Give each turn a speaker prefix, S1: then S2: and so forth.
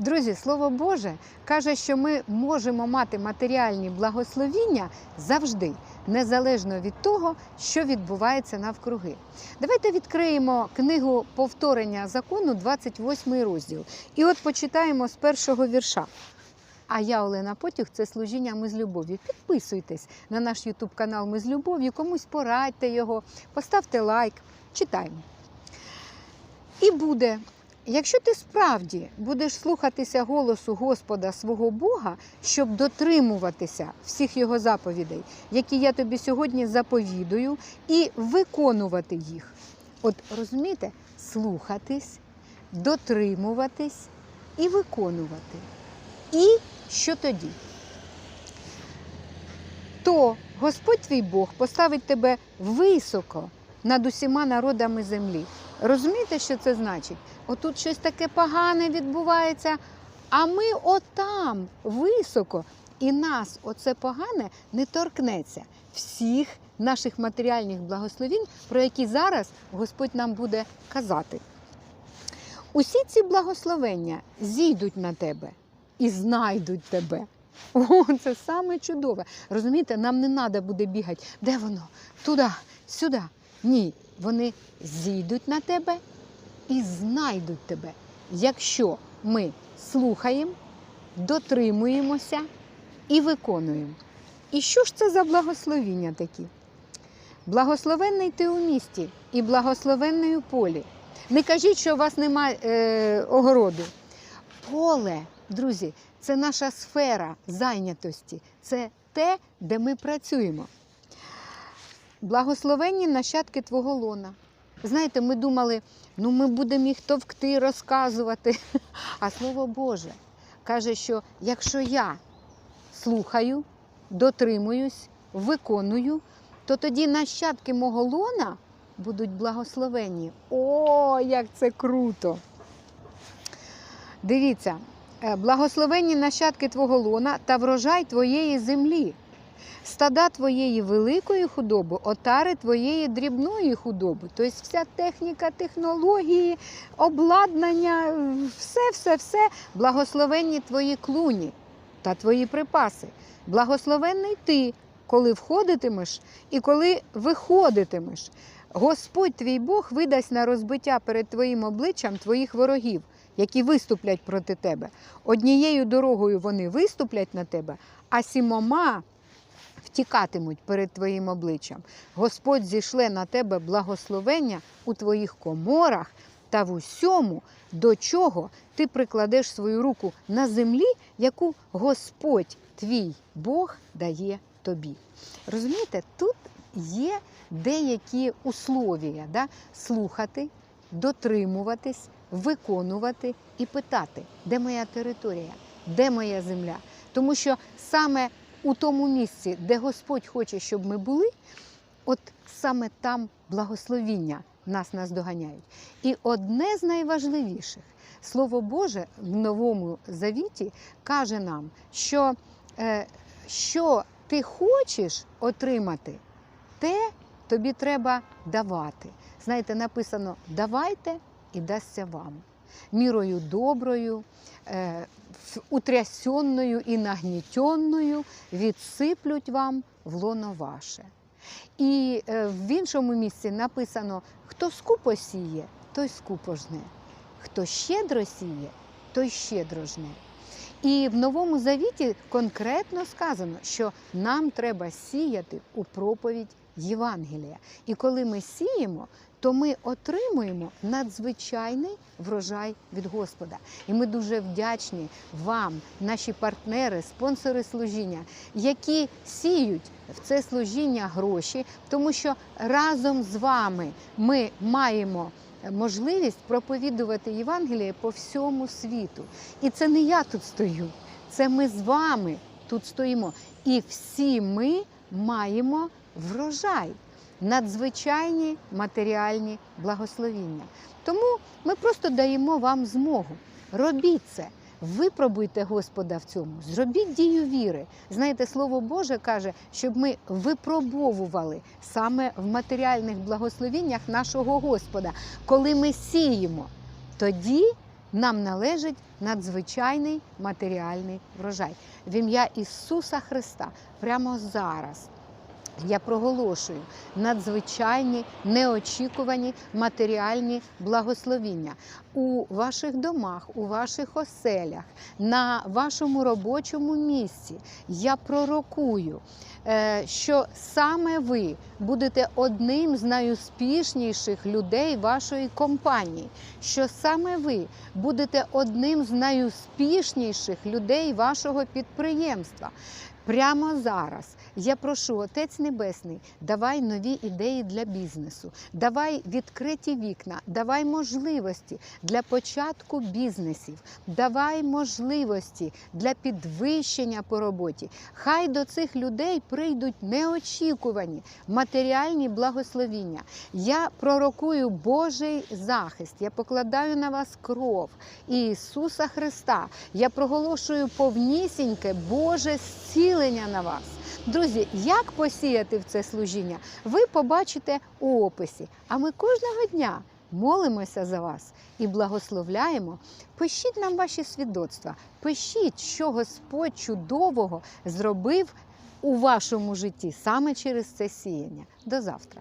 S1: Друзі, слово Боже каже, що ми можемо мати матеріальні благословіння завжди, незалежно від того, що відбувається навкруги. Давайте відкриємо книгу повторення закону, 28 розділ. І от почитаємо з першого вірша. А я, Олена Потюх, це служіння Ми з любов'ю. Підписуйтесь на наш Ютуб канал Ми з любов'ю, комусь порадьте його, поставте лайк, читаємо. І буде, якщо ти справді будеш слухатися голосу Господа свого Бога, щоб дотримуватися всіх його заповідей, які я тобі сьогодні заповідую, і виконувати їх. От розумієте, слухатись, дотримуватись і виконувати. І що тоді? То Господь твій Бог поставить тебе високо над усіма народами землі. Розумієте, що це значить? Отут щось таке погане відбувається, а ми отам високо, і нас оце погане не торкнеться всіх наших матеріальних благословінь, про які зараз Господь нам буде казати. Усі ці благословення зійдуть на тебе і знайдуть тебе. О, це саме чудове. Розумієте, нам не треба буде бігати. Де воно? Туди, сюди. Ні, вони зійдуть на тебе і знайдуть тебе, якщо ми слухаємо, дотримуємося і виконуємо. І що ж це за благословіння такі? Благословенний ти у місті і благословенний у полі. Не кажіть, що у вас немає е, огороду. Поле, друзі, це наша сфера зайнятості, це те, де ми працюємо. Благословенні нащадки твого лона. Знаєте, ми думали, ну ми будемо їх товкти, розказувати. А слово Боже каже, що якщо я слухаю, дотримуюсь, виконую, то тоді нащадки мого лона будуть благословенні. О, як це круто! Дивіться, е, благословенні нащадки твого лона та врожай твоєї землі, стада твоєї великої худоби, отари твоєї дрібної худоби. Тобто вся техніка, технології, обладнання, все, все, все, благословенні твої клуні та твої припаси. Благословенний ти, коли входитимеш і коли виходитимеш. Господь твій Бог видасть на розбиття перед твоїм обличчям твоїх ворогів, які виступлять проти тебе. Однією дорогою вони виступлять на тебе, а сімома втікатимуть перед твоїм обличчям. Господь зійшле на тебе благословення у твоїх коморах та в усьому, до чого ти прикладеш свою руку на землі, яку Господь твій Бог дає тобі. Розумієте, тут є деякі условія да? слухати, дотримуватись, виконувати і питати, де моя територія, де моя земля. Тому що саме у тому місці, де Господь хоче, щоб ми були, от саме там благословіння нас наздоганяють. І одне з найважливіших Слово Боже в Новому Завіті каже нам, що е, що ти хочеш отримати, те тобі треба давати. Знаєте, написано давайте і дасться вам. Мірою доброю, е, утрясенною і нагнітенною відсиплють вам в лоно ваше. І е, в іншому місці написано: хто скупо сіє, той скупо жне, хто щедро сіє, той щедро жне. І в Новому Завіті конкретно сказано, що нам треба сіяти у проповідь Євангелія. І коли ми сіємо, то ми отримуємо надзвичайний врожай від Господа. І ми дуже вдячні вам, наші партнери, спонсори служіння, які сіють в це служіння гроші, тому що разом з вами ми маємо можливість проповідувати Євангеліє по всьому світу. І це не я тут стою, це ми з вами тут стоїмо. І всі ми маємо врожай, надзвичайні матеріальні благословіння. Тому ми просто даємо вам змогу. Робіть це. Випробуйте Господа в цьому, зробіть дію віри. Знаєте, Слово Боже каже, щоб ми випробовували саме в матеріальних благословіннях нашого Господа. Коли ми сіємо, тоді нам належить надзвичайний матеріальний врожай. В ім'я Ісуса Христа прямо зараз. Я проголошую надзвичайні неочікувані матеріальні благословіння у ваших домах, у ваших оселях, на вашому робочому місці. Я пророкую, е, що саме ви будете одним з найуспішніших людей вашої компанії, що саме ви будете одним з найуспішніших людей вашого підприємства. Прямо зараз я прошу, Отець Небесний, давай нові ідеї для бізнесу, давай відкриті вікна, давай можливості для початку бізнесів, давай можливості для підвищення по роботі. Хай до цих людей прийдуть неочікувані матеріальні благословіння. Я пророкую Божий захист, я покладаю на вас кров Ісуса Христа. Я проголошую повнісіньке Боже зцілення на вас. Друзі, як посіяти в це служіння, ви побачите у описі. А ми кожного дня молимося за вас і благословляємо. Пишіть нам ваші свідоцтва, пишіть, що Господь чудового зробив у вашому житті саме через це сіяння. До завтра.